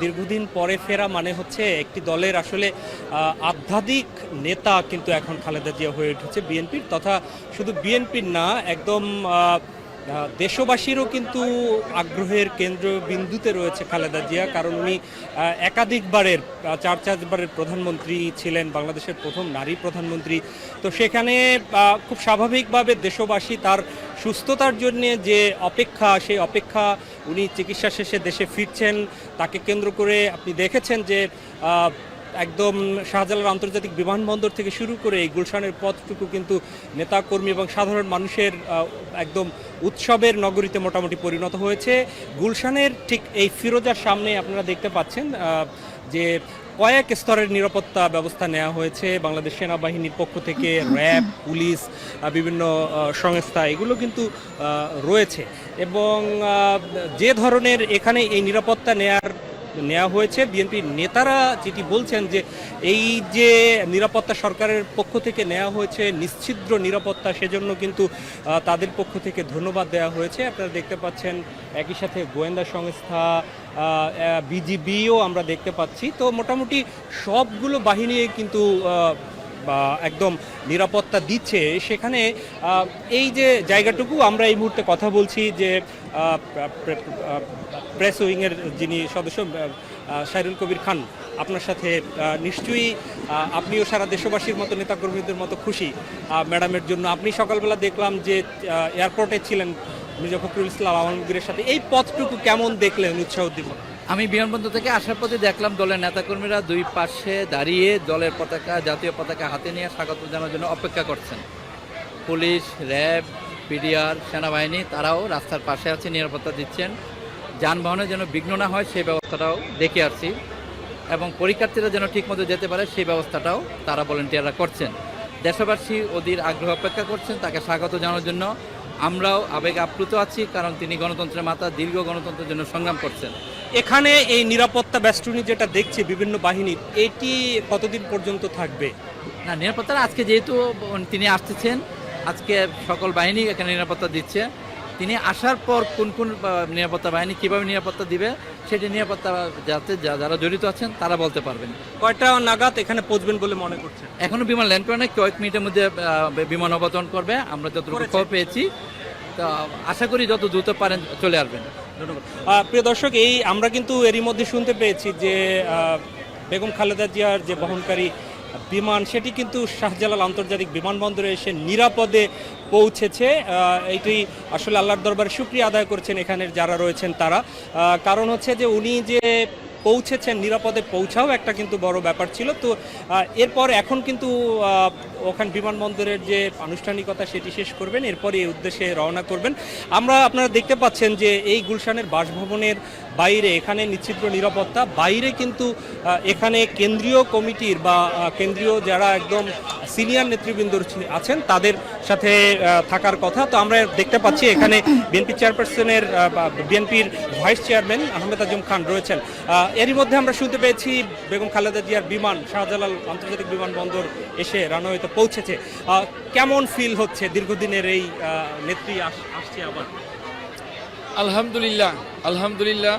দীর্ঘদিন পরে ফেরা মানে হচ্ছে একটি দলের আসলে আধ্যাত্মিক নেতা কিন্তু এখন খালেদা জিয়া হয়ে উঠেছে বিএনপির, তথা শুধু বিএনপির না, একদম দেশবাসীরও কিন্তু আগ্রহের কেন্দ্র বিন্দুতে রয়েছে খালেদা জিয়া, কারণ উনি একাধিকবারের চার চারবারের প্রধানমন্ত্রী ছিলেন, বাংলাদেশের প্রথম নারী প্রধানমন্ত্রী। তো সেখানে খুব স্বাভাবিকভাবে দেশবাসী তার সুস্থতার জন্য যে অপেক্ষা, সেই অপেক্ষা উনি চিকিৎসা শেষে দেশে ফিরছেন, তাকে কেন্দ্র করে আপনি দেখেছেন যে একদম শাহজালাল আন্তর্জাতিক বিমানবন্দর থেকে শুরু করে এই গুলশানের পথটুকু কিন্তু নেতাকর্মী এবং সাধারণ মানুষের একদম উৎসবের নগরীতে মোটামুটি পরিণত হয়েছে। গুলশানের ঠিক এই ফিরোজার সামনে আপনারা দেখতে পাচ্ছেন যে কয়েক স্তরের নিরাপত্তা ব্যবস্থা নেওয়া হয়েছে। বাংলাদেশ সেনাবাহিনীর পক্ষ থেকে র্যাব, পুলিশ বিভিন্ন সংস্থা এগুলো কিন্তু রয়েছে। এবং যে ধরনের এখানে এই নিরাপত্তা নেয়ার নেওয়া হয়েছে। বিএনপির নেতারা যেটি বলছেন যে এই যে নিরাপত্তা সরকারের পক্ষ থেকে নেওয়া হয়েছে, নিশ্ছিদ্র নিরাপত্তা, সেজন্য কিন্তু তাদের পক্ষ থেকে ধন্যবাদ দেওয়া হয়েছে। আপনারা দেখতে পাচ্ছেন, একই সাথে গোয়েন্দা সংস্থা বিজিবিও আমরা দেখতে পাচ্ছি। তো মোটামুটি সবগুলো বাহিনী কিন্তু বা একদম নিরাপত্তা দিচ্ছে। সেখানে এই যে জায়গাটুকু আমরা এই মুহূর্তে কথা বলছি যে প্রেস উইংয়ের যিনি সদস্য আহ, সাইরুল কবির খান আপনার সাথে নিশ্চয়ই আপনিও সারা দেশবাসীর মতো নেতাকর্মীদের মতো খুশি। ম্যাডামের জন্য আপনি সকালবেলা দেখলাম যে এয়ারপোর্টে ছিলেন মির্জা ফখরুল ইসলাম আলমগীরের সাথে। এই পথটুকু কেমন দেখলেন উৎসাহ উদ্দীপন আমি বিমানবন্দর থেকে আসার পথে দেখলাম দলের নেতাকর্মীরা দুই পাশে দাঁড়িয়ে দলের পতাকা জাতীয় পতাকা হাতে নিয়ে স্বাগত জানার জন্য অপেক্ষা করছেন। পুলিশ র্যাব পিডিআর সেনাবাহিনী তারাও রাস্তার পাশে আছে নিরাপত্তা দিচ্ছেন। যানবাহনে যেন বিঘ্ন না হয় সেই ব্যবস্থাটাও দেখে আসছি। এবং পরীক্ষার্থীরা যেন ঠিকমতো যেতে পারে সেই ব্যবস্থাটাও তারা ভলেন্টিয়াররা করছেন। দেশবাসী অধীর আগ্রহ অপেক্ষা করছেন তাকে স্বাগত জানানোর জন্য। আমরাও আবেগ আপ্লুত আছি কারণ তিনি গণতন্ত্রের মাতা দীর্ঘ গণতন্ত্রের জন্য সংগ্রাম করছেন। এখানে এই নিরাপত্তা বেষ্টনী যেটা দেখছি বিভিন্ন বাহিনীর এটি কতদিন পর্যন্ত থাকবে? না নিরাপত্তা আজকে যেহেতু তিনি আসতেছেন আজকে সকল বাহিনী এখানে নিরাপত্তা দিচ্ছে। তিনি আসার পর কোন কোন নিরাপত্তা বাহিনী কীভাবে নিরাপত্তা দিবে সেটি নিরাপত্তা যাতে যা- যারা জড়িত আছেন তারা বলতে পারবেন। কয়টা নাগাদ এখানে পৌঁছবেন বলে মনে করছেন? এখনও বিমান ল্যান্ড করে নাই কয়েক মিনিটের মধ্যে বিমান অবতরণ করবে। আমরা যতটুকু। খবর পেয়েছি। তা আশা করি যত দ্রুত পারেন চলে আসবেন। ধন্যবাদ। প্রিয় দর্শক এই আমরা কিন্তু এরই মধ্যে শুনতে পেয়েছি যে বেগম খালেদা জিয়ার যে বহনকারী বিমান, সেটি কিন্তু শাহজালাল আন্তর্জাতিক বিমানবন্দরে এসে নিরাপদে পৌঁছেছে। এটি আসলে আল্লাহর দরবারে শুক্রিয়া আদায় করছেন এখানের যারা রয়েছেন তারা। কারণ হচ্ছে যে উনি যে পৌঁছেছেন, নিরাপদে পৌঁছাও একটা কিন্তু বড় ব্যাপার ছিল। তো এরপর এখন কিন্তু ওখানে বিমানবন্দরের যে আনুষ্ঠানিকতা, সেটি শেষ করবেন। এরপরে এই উদ্দেশ্যে রওনা করবেন। আমরা আপনারা দেখতে পাচ্ছেন যে এই গুলশানের বাসভবনের বাইরে, এখানে নিচ্ছিদ্র নিরাপত্তা। বাইরে কিন্তু এখানে কেন্দ্রীয় কমিটির বা কেন্দ্রীয় যারা একদম সিনিয়র নেতৃবৃন্দ আছেন, তাদের সাথে থাকার কথা। তো আমরা দেখতে পাচ্ছি এখানে বিএনপি চেয়ারপারসনের বিএনপির ভাইস চেয়ারম্যান আহমেদ আজম খান রয়েছেন। এরই মধ্যে আমরা শুনতে পেয়েছি বেগম খালেদা জিয়ার বিমান, শাহজালাল আন্তর্জাতিক বিমানবন্দর এসে রানওয়েতে পৌঁছেছে। কেমন ফিল হচ্ছে দীর্ঘদিনের এই নেত্রী আসছে আবার? আলহামদুলিল্লাহ আলহামদুলিল্লাহ।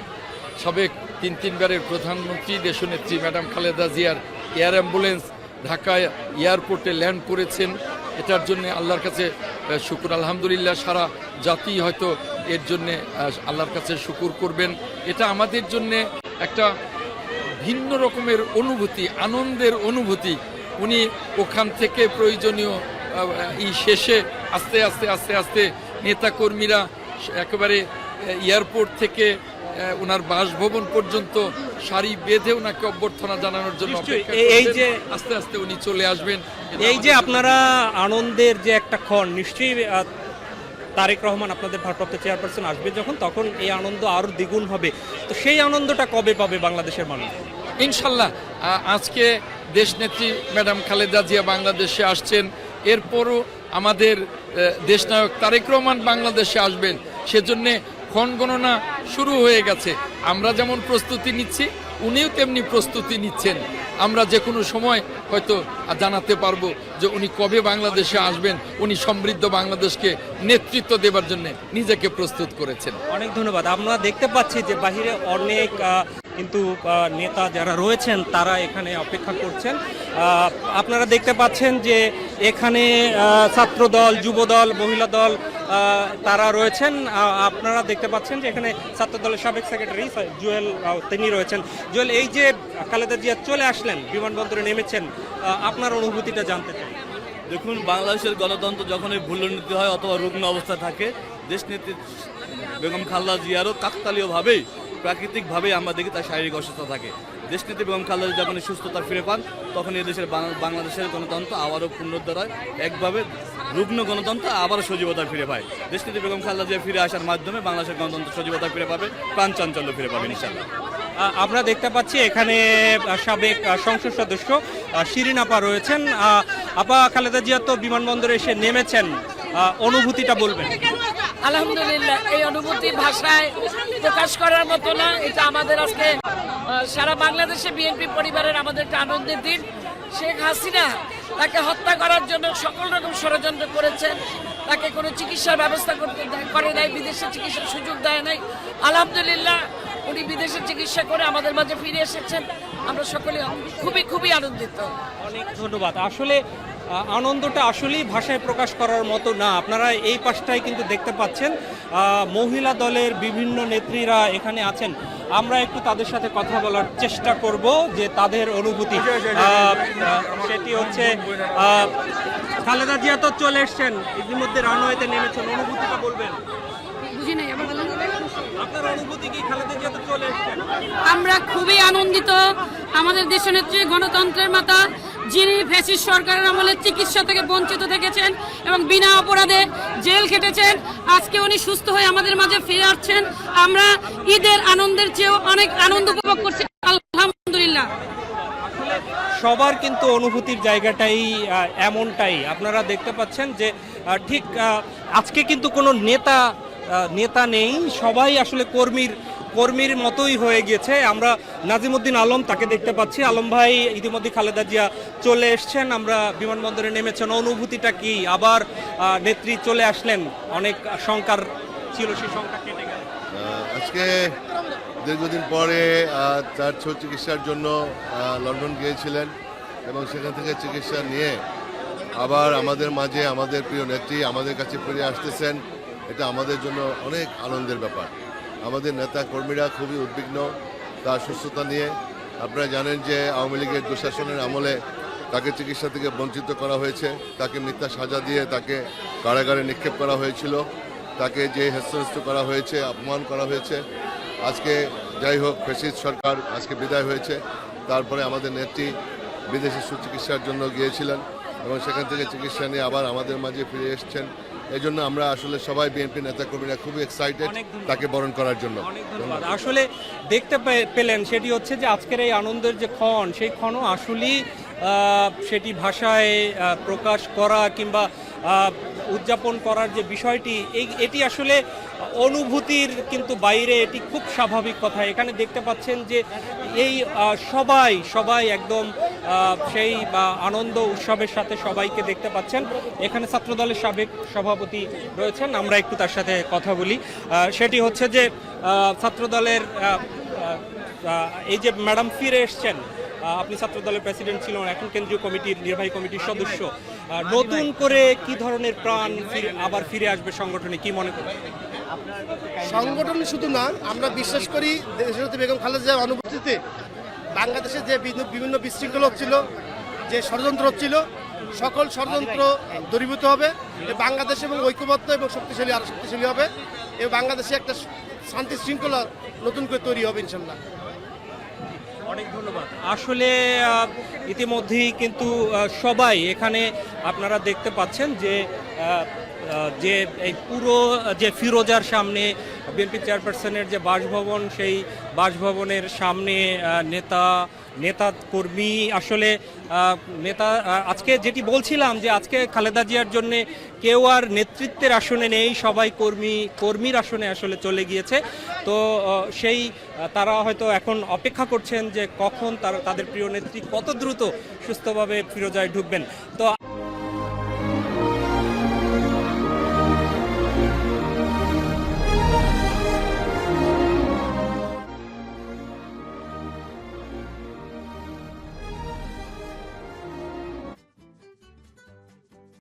সাবেক তিন, তিনবারের প্রধানমন্ত্রী, দেশনেত্রী ম্যাডাম খালেদা জিয়ার এয়ার অ্যাম্বুলেন্স ঢাকায় এয়ারপোর্টে ল্যান্ড করেছেন। এটার জন্য আল্লাহর কাছে শুকুর। আলহামদুলিল্লাহ, সারা জাতি হয়তো এর জন্যে আল্লাহর কাছে শুকুর করবেন। এটা আমাদের জন্যে একটা ভিন্ন রকমের অনুভূতি, আনন্দের অনুভূতি। উনি ওখান থেকে প্রয়োজনীয় ই শেষে আস্তে আস্তে আস্তে আস্তে নেতাকর্মীরা একেবারে এয়ারপোর্ট থেকে ওনার বাসভবন পর্যন্ত সারি বেঁধে ওনাকে অভ্যর্থনা জানানোর জন্য এই- এই যে- আস্তে আস্তে উনি চলে আসবেন। এই যে আপনারা আনন্দের যে একটা ক্ষণ নিশ্চয়ই তারেক রহমান আপনাদের ভারপ্রাপ্ত চেয়ারপারসন আসবে যখন তখন এই আনন্দ আরও দ্বিগুণ হবে। তো সেই আনন্দটা কবে পাবে বাংলাদেশের মানুষ? ইনশাল্লাহ আজকে দেশনেত্রী ম্যাডাম খালেদা জিয়া বাংলাদেশে আসছেন। এরপরও আমাদের দেশনায়ক তারেক রহমান বাংলাদেশে আসবেন। সেজন্যে ক্ষণগণনা শুরু হয়ে গেছে। আমরা যেমন প্রস্তুতি নিচ্ছি, উনিও তেমনি প্রস্তুতি নিচ্ছেন। আমরা যে কোনো সময় হয়তো জানাতে পারব যে উনি কবে বাংলাদেশে আসবেন, উনি সমৃদ্ধ বাংলাদেশকে নেতৃত্ব দেবার জন্য নিজেকে প্রস্তুত করেছেন। অনেক ধন্যবাদ। আমরা দেখতে পাচ্ছি যে বাহিরে অনেক কিন্তু নেতা যারা রয়েছেন তারা এখানে অপেক্ষা করছেন। আপনারা দেখতে পাচ্ছেন যে এখানে আহ, ছাত্রদল যুবদল মহিলা দল তারা রয়েছেন। আপনারা দেখতে পাচ্ছেন যে এখানে ছাত্রদলের সাবেক সেক্রেটারি জুয়েল তিনি রয়েছেন। জুয়েল এই যে খালেদা জিয়া চলে আসলেন বিমানবন্দরে নেমেছেন আপনার অনুভূতিটা জানতে চাই। দেখুন বাংলাদেশের গণতন্ত্র যখনই ভুলনীতি হয় অথবা রুগ্ন অবস্থা থাকে দেশনেত্রী বেগম খালেদা জিয়ারও কাকতালীয়ভাবেই প্রাকৃতিকভাবেই আমরা দেখি তার শারীরিক অসুস্থতা থাকে। দেশনেত্রী বেগম খালেদা যখন সুস্থতা ফিরে পান তখন এদেশের বাংলাদেশের গণতন্ত্র আবারও পুনরুদ্ধার একভাবে রুগ্ন গণতন্ত্র আবারও সজীবতা ফিরে পায়। দেশনেত্রী বেগম খালেদা জিয়া ফিরে আসার মাধ্যমে বাংলাদেশের গণতন্ত্র সজীবতা ফিরে পাবে, প্রাণ চাঞ্চল্য ফিরে পাবে ইনশাল্লাহ আমরা দেখতে পাচ্ছি এখানে সাবেক সংসদ সদস্য শিরিন আপা রয়েছেন। আপা খালেদা জিয়া তো বিমানবন্দরে এসে নেমেছেন। অনুভূতিটা বলবেন। আলহামদুলিল্লাহ, এই অনুভূতি ভাষায় প্রকাশ করার মতো না, এটা আমাদের আজকে সারা বাংলাদেশে বিএনপি পরিবারের আমাদের একটা আনন্দের দিন। শেখ হাসিনা তাকে হত্যা করার জন্য সকল রকম ষড়যন্ত্র করেছেন। তাকে কোনো চিকিৎসার ব্যবস্থা করতে করে নাই, বিদেশে চিকিৎসার সুযোগ দেয় নাই। আলহামদুলিল্লাহ, উনি বিদেশে চিকিৎসা করে আমাদের মাঝে ফিরে এসেছেন। আমরা সকলে খুবই খুবই আনন্দিত। অনেক ধন্যবাদ। আসলে আনন্দটা আসলেই ভাষায় প্রকাশ করার মতো না। আপনারা এই পাশটায় কিন্তু দেখতে পাচ্ছেন মহিলা দলের বিভিন্ন নেত্রীরা এখানে আছেন। আমরা একটু তাদের সাথে কথা বলার চেষ্টা করব যে তাদের অনুভূতি। সেটি হচ্ছে খালেদা জিয়া তো চলে এসছেন ইতিমধ্যে রানওয়েতে নেমেছেন। অনুভূতিটা বলবেন? বুঝি নাই আমরা খুবই আনন্দিত। আমাদের দেশনেত্রী গণতন্ত্রের মাতা যিনি ফ্যাসিস্ট সরকারের আমলে চিকিৎসা থেকে বঞ্চিত থেকেছেন এবং বিনা অপরাধে জেল খেটেছেন আজকে উনি সুস্থ হয়ে আমাদের মাঝে ফিরে আসছেন। আমরা ঈদের আনন্দের চেয়েও অনেক আনন্দ উপভোগ করছি। আলহামদুলিল্লাহ। সবার কিন্তু অনুভূতির জায়গাটাই এমনটাই। আপনারা দেখতে পাচ্ছেন যে ঠিক আজকে কিন্তু কোনো নেতা নেতা নেই, সবাই আসলে কর্মীর কর্মীর মতোই হয়ে গিয়েছে। আমরা নাজিমুদ্দিন আলম তাকে দেখতে পাচ্ছি। আলম ভাই, ইতিমধ্যে খালেদা জিয়া চলে এসছেন। আমরা বিমানবন্দরে নেমেছেন। অনুভূতিটা কি? আবার নেত্রী চলে আসলেন। অনেক শঙ্কার ছিল, সেই শঙ্কা কেটে গেল। আজকে দীর্ঘদিন পরে তার চিকিৎসার জন্য লন্ডন গিয়েছিলেন এবং সেখান থেকে চিকিৎসা নিয়ে আবার আমাদের মাঝে আমাদের প্রিয় নেত্রী আমাদের কাছে ফিরে আসতেছেন। আমাদের জন্য অনেক আনন্দের ব্যাপার। আমাদের নেতা কর্মীরা খুবই উদ্বিগ্ন, তার সুস্থতা নিয়ে। আপনারা জানেন যে আওয়ামী লীগের দুঃশাসনের আমলে তাকে চিকিৎসা থেকে বঞ্চিত করা হয়েছে, তাকে মিথ্যা সাজা দিয়ে তাকে কারাগারে নিক্ষেপ করা হয়েছিল, তাকে যে হেস্তনেস্ত করা হয়েছে, অপমান করা হয়েছে। আজকে যাই হোক, ফেসিস সরকার আজকে বিদায় হয়েছে, তারপরে আমাদের নেত্রী বিদেশে সুচিকিৎসার জন্য গিয়েছিলেন এবং সেখান থেকে চিকিৎসা নিয়ে আবার আমাদের মাঝে ফিরে এসেছেন। এই জন্য আমরা আসলে সবাই বিএনপি নেতাকর্মীরা খুবই এক্সাইটেড তাকে বরণ করার জন্য। অনেক ধন্যবাদ। আসলে দেখতে পেলেন সেটি হচ্ছে যে আজকের এই আনন্দের যে ক্ষণ সেই ক্ষণও আসলেই সেটি ভাষায় প্রকাশ করা কিংবা উদযাপন করার যে বিষয়টি, এই, এটি আসলে অনুভূতির কিন্তু বাইরে এটি খুব স্বাভাবিক কথা। এখানে দেখতে পাচ্ছেন যে এই সবাই সবাই একদম সেই আনন্দ উৎসবের সাথে সবাইকে দেখতে পাচ্ছেন। এখানে ছাত্রদলের সাবেক সভাপতি রয়েছেন, আমরা একটু তার সাথে কথা বলি। সেটি হচ্ছে যে ছাত্রদলের এই যে ম্যাডাম ফিরে এসছেন আপনি ছাত্রদলের প্রেসিডেন্ট ছিলেন এখন কেন্দ্রীয় কমিটির নির্বাহী কমিটির সদস্য। নতুন করে কি ধরনের প্রাণ আবার ফিরে আসবে সংগঠনে কি মনে করেন? সংগঠন শুধু না আমরা বিশ্বাস করি দেশরতী বেগম খালেদা জিয়ার অনুভূতিতে বাংলাদেশে যে বিভিন্ন- বিভিন্ন বিশৃঙ্খলা হচ্ছিল যে ষড়যন্ত্র হচ্ছিল সকল ষড়যন্ত্র দূরীভূত হবে বাংলাদেশ এবং ঐক্যবদ্ধ এবং শক্তিশালী আরও শক্তিশালী হবে এবং বাংলাদেশে একটা শান্তি শৃঙ্খলা নতুন করে তৈরি হবে ইনশাল্লাহ। অনেক ধন্যবাদ। আসলে ইতিমধ্যেই কিন্তু সবাই এখানে আপনারা দেখতে পাচ্ছেন যে যে এই পুরো, যে ফিরোজার সামনে বিএনপি চেয়ারপারসনের যে বাসভবন, সেই বাসভবনের সামনে নেতা নেতা কর্মী আসলে নেতা আজকে যেটি বলছিলাম যে আজকে খালেদা জিয়ার জন্য কেউ আর নেতৃত্বের আসনে নেই, সবাই কর্মী, কর্মীর আসনে আসলে চলে গিয়েছে। তো সেই তারা হয়তো এখন অপেক্ষা করছেন যে কখন তারা, তাদের প্রিয় নেত্রী কত দ্রুত সুস্থভাবে ফিরোজায় ঢুকবেন। তো